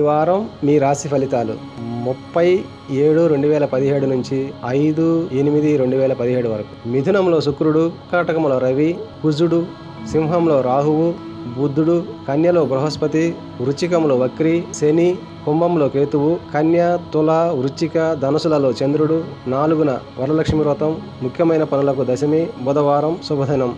వారం మీ రాశి ఫలితాలు. ముప్పై ఏడు రెండు వేల పదిహేడు నుంచి ఐదు ఎనిమిది రెండు వేల పదిహేడు వరకు. మిథునంలో శుక్రుడు కర్కాటకంలో రవి కుజుడు సింహంలో రాహువు బుద్ధుడు కన్యలో బృహస్పతి వృచ్చికంలో వక్రి శని కుంభంలో కేతువు కన్య తుల వృచ్చిక ధనుసులలో చంద్రుడు నాలుగున వరలక్ష్మి వ్రతం ముఖ్యమైన పనులకు దశమి బుధవారం శుభదినం.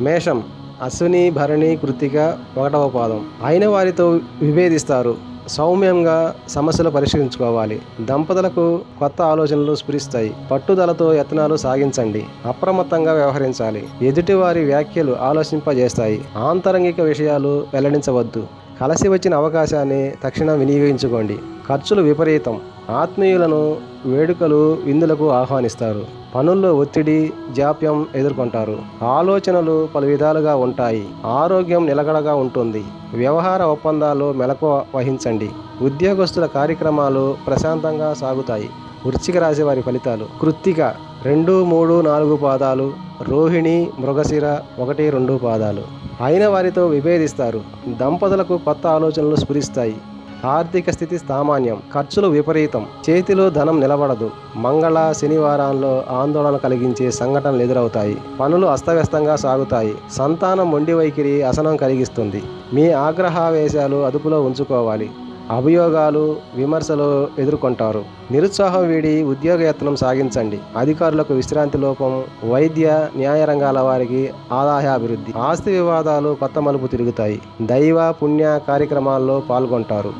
మేషం అశ్విని భరణి కృత్తిక ఒకటవ పాదం. అయిన వారితో విభేదిస్తారు. సౌమ్యంగా సమస్యలు పరిష్కరించుకోవాలి. దంపతులకు కొత్త ఆలోచనలు స్ఫురిస్తాయి. పట్టుదలతో యత్నాలు సాగించండి. అప్రమత్తంగా వ్యవహరించాలి. ఎదుటివారి వ్యాఖ్యలు ఆలోచింపజేస్తాయి. ఆంతరంగిక విషయాలు వెల్లడించవద్దు. కలిసి వచ్చిన అవకాశాన్ని తక్షణం వినియోగించుకోండి. ఖర్చులు విపరీతం. ఆత్మీయులను వేడుకలు విందులకు ఆహ్వానిస్తారు. పనుల్లో ఒత్తిడి జాప్యం ఎదుర్కొంటారు. ఆలోచనలు పలు విధాలుగా ఉంటాయి. ఆరోగ్యం నిలకడగా ఉంటుంది. వ్యవహార ఒప్పందాలు మెలకు వహించండి. ఉద్యోగస్తుల కార్యక్రమాలు ప్రశాంతంగా సాగుతాయి. వృశ్చిక రాశి వారి ఫలితాలు. కృత్తిక రెండు మూడు నాలుగు పాదాలు రోహిణి మృగశిర ఒకటి రెండు పాదాలు. అయిన వారితో విభేదిస్తారు. దంపతులకు కొత్త ఆలోచనలు స్ఫురిస్తాయి. ఆర్థిక స్థితి సామాన్యం. ఖర్చులు విపరీతం. చేతిలో ధనం నిలబడదు. మంగళ శనివారాల్లో ఆందోళన కలిగించే సంఘటనలు ఎదురవుతాయి. పనులు అస్తవ్యస్తంగా సాగుతాయి. సంతానం మొండి వైఖరి అసనం కలిగిస్తుంది. మీ ఆగ్రహావేశాలు అదుపులో ఉంచుకోవాలి. అభియోగాలు విమర్శలు ఎదుర్కొంటారు. నిరుత్సాహం వీడి ఉద్యోగ యత్నం సాగించండి. అధికారులకు విశ్రాంతి లోపం వైద్య న్యాయ రంగాల వారికి ఆదాయాభివృద్ధి ఆస్తి వివాదాలు కొత్త మలుపు తిరుగుతాయి. దైవ పుణ్య కార్యక్రమాల్లో పాల్గొంటారు.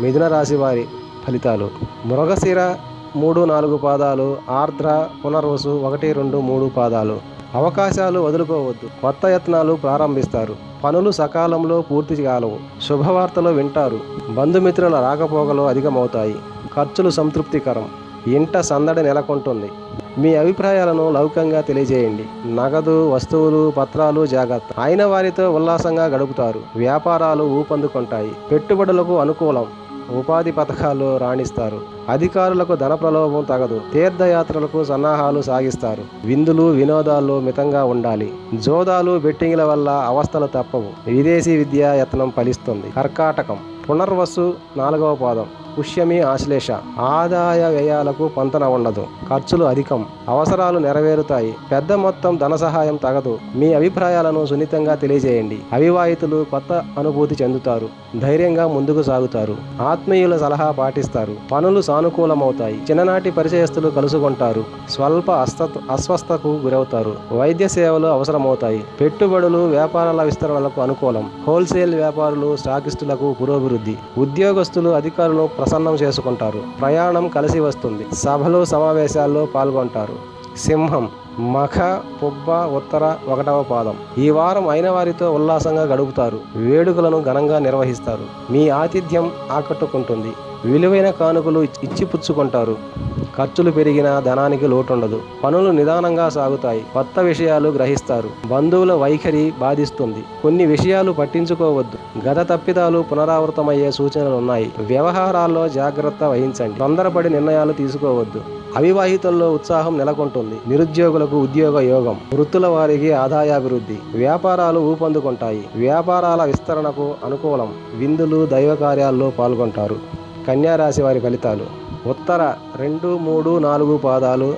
మిథున రాశి వారి ఫలితాలు. మృగశిర మూడు నాలుగు పాదాలు ఆర్ద్ర పునర్వసు ఒకటి రెండు మూడు పాదాలు. అవకాశాలు వదులుకోవద్దు. కొత్త యత్నాలు ప్రారంభిస్తారు. పనులు సకాలంలో పూర్తి కాలవు. శుభవార్తలు వింటారు. బంధుమిత్రుల రాకపోకలు అధికమవుతాయి. ఖర్చులు సంతృప్తికరం. ఇంట సందడి నెలకొంటుంది. మీ అభిప్రాయాలను లౌకంగా తెలియజేయండి. నగదు వస్తువులు పత్రాలు జాగ్రత్త. అయిన వారితో ఉల్లాసంగా గడుపుతారు. వ్యాపారాలు ఊపందుకుంటాయి. పెట్టుబడులకు అనుకూలం. ఉపాధి పథకాలు రాణిస్తారు. అధికారులకు ధన ప్రలోభం తగదు. తీర్థయాత్రలకు సన్నాహాలు సాగిస్తారు. విందులు వినోదాల్లో మితంగా ఉండాలి. జోదాలు బెట్టింగ్ల వల్ల అవస్థలు తప్పవు. విదేశీ విద్యా యత్నం ఫలిస్తుంది. కర్కాటకం. పునర్వసు నాలుగవ పాదం. పుష్యమి ఆశ్లేష. ఆదాయ వ్యయాలకు పొంతన ఉండదు. ఖర్చులు అధికం. అవసరాలు నెరవేరుతాయి. పెద్ద మొత్తం ధన సహాయం తగదు. మీ అభిప్రాయాలను సున్నితంగా తెలియజేయండి. అవివాహితులు కొత్త అనుభూతి చెందుతారు. ధైర్యంగా ముందుకు సాగుతారు. ఆత్మీయుల సలహా పాటిస్తారు. పనులు సానుకూలమవుతాయి. చిన్ననాటి పరిచయస్తులు కలుసుకుంటారు. స్వల్ప అస్త అస్వస్థకు గురవుతారు. వైద్య సేవలు అవసరమవుతాయి. పెట్టుబడులు వ్యాపారాల విస్తరణలకు అనుకూలం. హోల్సేల్ వ్యాపారులు స్టాకిస్టులకు పురోభివృద్ధి. ఉద్యోగస్తులు అధికారులు ప్రసన్నం చేసుకుంటారు. ప్రయాణం కలిసి వస్తుంది. సభలు సమావేశాల్లో పాల్గొంటారు. సింహం మఖ పుబ్బ ఉత్తర ఒకటవ పాదం. ఈ వారం అయిన వారితో ఉల్లాసంగా గడుపుతారు. వేడుకలను ఘనంగా నిర్వహిస్తారు. మీ ఆతిథ్యం ఆకట్టుకుంటుంది. విలువైన కానుకలు ఇచ్చి పుచ్చుకుంటారు. ఖర్చులు పెరిగినా ధనానికి లోటుండదు. పనులు నిదానంగా సాగుతాయి. కొత్త విషయాలు గ్రహిస్తారు. బంధువుల వైఖరి బాధిస్తుంది. కొన్ని విషయాలు పట్టించుకోవద్దు. గత తప్పిదాలు పునరావృతమయ్యే సూచనలు ఉన్నాయి వ్యవహారాల్లో జాగ్రత్త వహించండి. తొందరపడి నిర్ణయాలు తీసుకోవద్దు. అవివాహితుల్లో ఉత్సాహం నెలకొంటుంది. నిరుద్యోగులకు ఉద్యోగ యోగం. వృత్తుల వారికి ఆదాయాభివృద్ధి. వ్యాపారాలు ఊపందుకుంటాయి. వ్యాపారాల విస్తరణకు అనుకూలం. విందులు దైవ కార్యాల్లో పాల్గొంటారు. కన్యారాశి వారి ఫలితాలు. ఉత్తర రెండు మూడు నాలుగు పాదాలు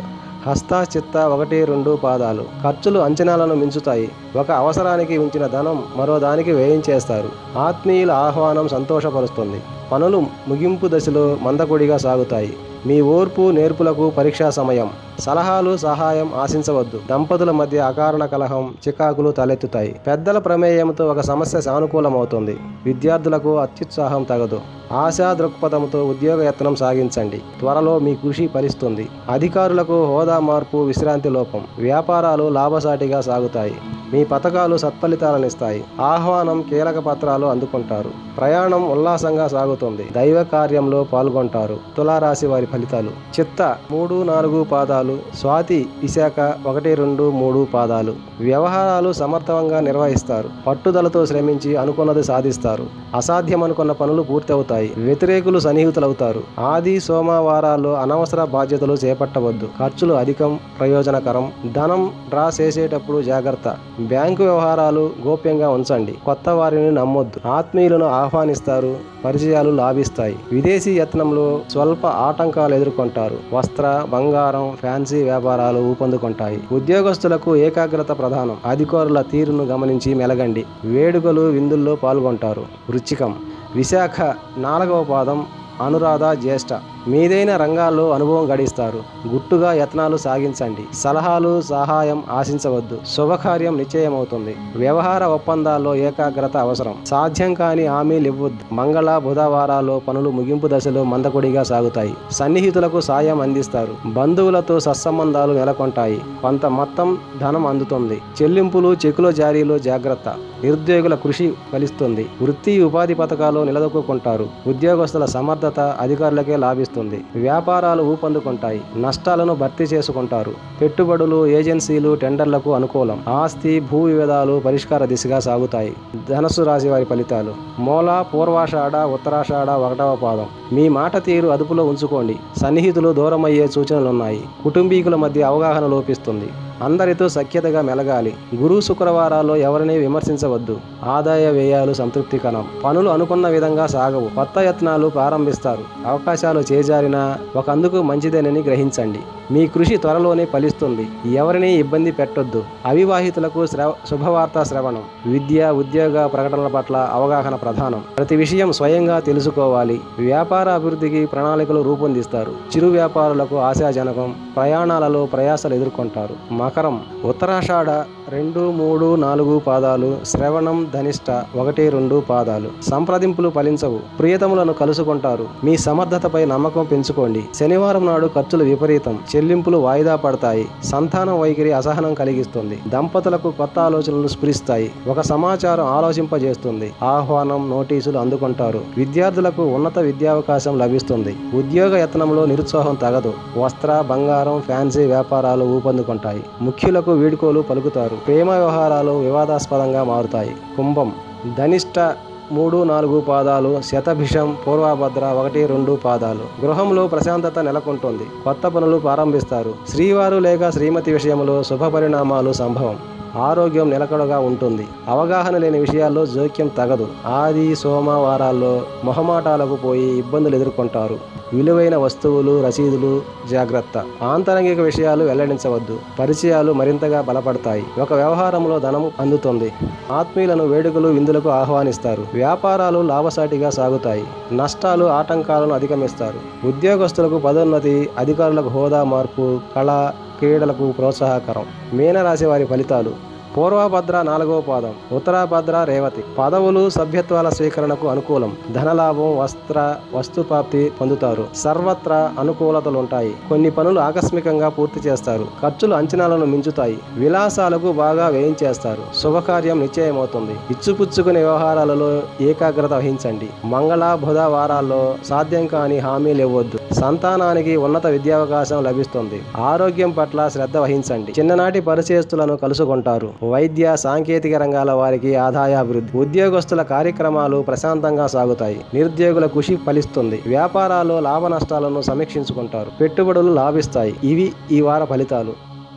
హస్త చిత్త ఒకటి రెండు పాదాలు. ఖర్చులు అంచనాలను మించుతాయి. ఒక అవసరానికి ఉంచిన ధనం మరో దానికి వేయించేస్తారు ఆత్మీయుల ఆహ్వానం సంతోషపరుస్తుంది. పనులు ముగింపు దశలో మందకొడిగా సాగుతాయి. మీ ఓర్పు నేర్పులకు పరీక్షా సమయం. సలహాలు సహాయం ఆశించవద్దు. దంపతుల మధ్య అకారణ కలహం చికాకులు తలెత్తుతాయి. పెద్దల ప్రమేయంతో ఒక సమస్య సానుకూలమవుతుంది. విద్యార్థులకు అత్యుత్సాహం తగదు. ఆశా దృక్పథంతో ఉద్యోగ యత్నం సాగించండి. త్వరలో మీ కృషి ఫలిస్తుంది. అధికారులకు హోదా మార్పు విశ్రాంతి లోపం. వ్యాపారాలు లాభసాటిగా సాగుతాయి. మీ పథకాలు సత్ఫలితాలనిస్తాయి. ఆహ్వానం కీలక పత్రాలు అందుకుంటారు. ప్రయాణం ఉల్లాసంగా సాగుతుంది. దైవ కార్యంలో పాల్గొంటారు. తులారాశి వారి ఫలితాలు. చిత్త మూడు నాలుగు పాదాలు పాదాలు స్వాతి విశాఖ ఒకటి రెండు మూడు పాదాలు. వ్యవహారాలు సమర్థవంగా నిర్వహిస్తారు. పట్టుదలతో శ్రమించి అనుకున్నది సాధిస్తారు. అసాధ్యం అనుకున్న పనులు పూర్తవుతాయి. వ్యతిరేకులు సన్నిహితులవుతారు. ఆది సోమవారాల్లో అనవసర బాధ్యతలు చేపట్టవద్దు. ఖర్చులు అధికం ప్రయోజనకరం. ధనం డ్రా చేసేటప్పుడు జాగ్రత్త. బ్యాంకు వ్యవహారాలు గోప్యంగా ఉంచండి. కొత్త వారిని నమ్మొద్దు. ఆత్మీయులను ఆహ్వానిస్తారు. పరిచయాలు లాభిస్తాయి. విదేశీ యత్నంలో స్వల్ప ఆటంకాలు ఎదుర్కొంటారు. వస్త్ర బంగారం ఫ్యాన్ ఫ్యాన్సీ వ్యాపారాలు ఊపందుకుంటాయి. ఉద్యోగస్తులకు ఏకాగ్రత ప్రధానం. అధికారుల తీరును గమనించి మెలగండి. వేడుకలు విందుల్లో పాల్గొంటారు. వృచ్చికం విశాఖ నాలుగవ పాదం అనురాధ జ్యేష్ఠ. మీదైన రంగాల్లో అనుభవం గడిస్తారు. గుట్టుగా యత్నాలు సాగించండి. సలహాలు సహాయం ఆశించవద్దు. శుభకార్యం నిశ్చయమవుతుంది. వ్యవహార ఒప్పందాల్లో ఏకాగ్రత అవసరం. సాధ్యం కాని హామీలు ఇవ్వద్దు. మంగళ బుధవారాల్లో పనులు ముగింపు దశలో మందకొడిగా సాగుతాయి. సన్నిహితులకు సాయం అందిస్తారు. బంధువులతో సత్సంబంధాలు నెలకొంటాయి. కొంత మొత్తం ధనం అందుతుంది. చెల్లింపులు చెక్కుల జారీలో జాగ్రత్త. నిరుద్యోగుల కృషి ఫలిస్తుంది. వృత్తి ఉపాధి పథకాలు నిలదొక్కుంటారు ఉద్యోగస్తుల సమర్థత అధికారులకే లాభిస్తుంది. వ్యాపారాలు ఊపందుకుంటాయి. నష్టాలను భర్తీ చేసుకుంటారు. పెట్టుబడులు ఏజెన్సీలు టెండర్లకు అనుకూలం. ఆస్తి భూ వివాదాలు పరిష్కార దిశగా సాగుతాయి. ధనస్సు రాశి వారి ఫలితాలు. మూల పూర్వాషాఢ ఉత్తరాషాఢ ఒకటవ పాదం. మీ మాట తీరు అదుపులో ఉంచుకోండి. సన్నిహితులు దూరమయ్యే సూచనలున్నాయి. కుటుంబీకుల మధ్య అవగాహన లోపిస్తుంది. అందరితో సఖ్యతగా మెలగాలి. గురు శుక్రవారాల్లో ఎవరిని విమర్శించవద్దు. ఆదాయ వ్యయాలు సంతృప్తికరం. పనులు అనుకున్న విధంగా సాగవు. కొత్త యత్నాలు ప్రారంభిస్తారు. అవకాశాలు చేజారినా ఒక అందుకు మంచిదేనని గ్రహించండి. మీ కృషి త్వరలోనే ఫలిస్తుంది. ఎవరిని ఇబ్బంది పెట్టొద్దు. అవివాహితులకు శ్రవ శుభవార్త శ్రవణం. విద్య ఉద్యోగ ప్రకటనల పట్ల అవగాహన ప్రధానం. ప్రతి విషయం స్వయంగా తెలుసుకోవాలి. వ్యాపార అభివృద్ధికి ప్రణాళికలు రూపొందిస్తారు. చిరు వ్యాపారులకు ఆశాజనకం. ప్రయాణాలలో ప్రయాసాలు ఎదుర్కొంటారు. మకరం ఉత్తరాషాఢ రెండు మూడు నాలుగు పాదాలు శ్రవణం ధనిష్ట ఒకటి రెండు పాదాలు. సంప్రదింపులు ఫలించవు. ప్రియతములను కలుసుకుంటారు. మీ సమర్థతపై నమ్మకం పెంచుకోండి. శనివారం నాడు ఖర్చులు విపరీతం. చెల్లింపులు వాయిదా పడతాయి. సంతాన వైఖరి అసహనం కలిగిస్తుంది. దంపతులకు కొత్త ఆలోచనలు స్ఫురిస్తాయి. ఒక సమాచారం ఆలోచింపజేస్తుంది. ఆహ్వానం నోటీసులు అందుకుంటారు. విద్యార్థులకు ఉన్నత విద్యావకాశం లభిస్తుంది. ఉద్యోగ యత్నంలో నిరుత్సాహం తగదు. వస్త్ర బంగారం ఫ్యాన్సీ వ్యాపారాలు ఊపందుకుంటాయి. ముఖ్యులకు వీడుకోలు పలుకుతారు. ప్రేమ వ్యవహారాలు వివాదాస్పదంగా మారుతాయి. కుంభం ధనిష్ట మూడు నాలుగు పాదాలు శతభిషం పూర్వభద్ర ఒకటి రెండు పాదాలు. గృహంలో ప్రశాంతత నెలకొంటుంది. కొత్త పనులు ప్రారంభిస్తారు. శ్రీవారు లేక శ్రీమతి విషయంలో శుభ పరిణామాలు సంభవం. ఆరోగ్యం నిలకడగా ఉంటుంది. అవగాహన లేని విషయాల్లో జోక్యం తగదు. ఆది సోమవారాల్లో మొహమాటాలకు పోయి ఇబ్బందులు ఎదుర్కొంటారు. విలువైన వస్తువులు రసీదులు జాగ్రత్త. ఆంతరంగిక విషయాలు వెల్లడించవద్దు. పరిచయాలు మరింతగా బలపడతాయి. ఒక వ్యవహారంలో ధనం అందుతుంది. ఆత్మీయులను వేడుకలు విందులకు ఆహ్వానిస్తారు. వ్యాపారాలు లాభసాటిగా సాగుతాయి. నష్టాలు ఆటంకాలను అధిగమిస్తారు. ఉద్యోగస్తులకు పదోన్నతి అధికారులకు హోదా మార్పు కళ క్రీడలకు ప్రోత్సాహకరం. మీనరాశి వారి ఫలితాలు పూర్వభద్ర నాలుగవ పాదం ఉత్తరాభద్ర రేవతి. పదవులు సభ్యత్వాల స్వీకరణకు అనుకూలం. ధనలాభం వస్త్ర వస్తుప్రాప్తి పొందుతారు. సర్వత్రా అనుకూలతలుంటాయి. కొన్ని పనులు ఆకస్మికంగా పూర్తి చేస్తారు. ఖర్చులు అంచనాలను మించుతాయి. విలాసాలకు బాగా వేయించేస్తారు శుభకార్యం నిశ్చయమవుతుంది. ఇచ్చుపుచ్చుకునే వ్యవహారాలలో ఏకాగ్రత వహించండి. మంగళ బుధ వారాల్లో సాధ్యం కాని హామీలు ఇవ్వద్దు. సంతానానికి ఉన్నత విద్యావకాశం లభిస్తుంది. ఆరోగ్యం పట్ల శ్రద్ధ వహించండి. చిన్ననాటి పరిచయస్తులను కలుసుకుంటారు. వైద్య సాంకేతిక రంగాల వారికి ఆదాయాభివృద్ధి ఉద్యోగస్తుల కార్యక్రమాలు ప్రశాంతంగా సాగుతాయి. నిరుద్యోగుల కృషి ఫలిస్తుంది. వ్యాపారాల్లో లాభ నష్టాలను సమీక్షించుకుంటారు. పెట్టుబడులు లాభిస్తాయి. ఇవి ఈ వార ఫలితాలు.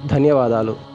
ధన్యవాదాలు.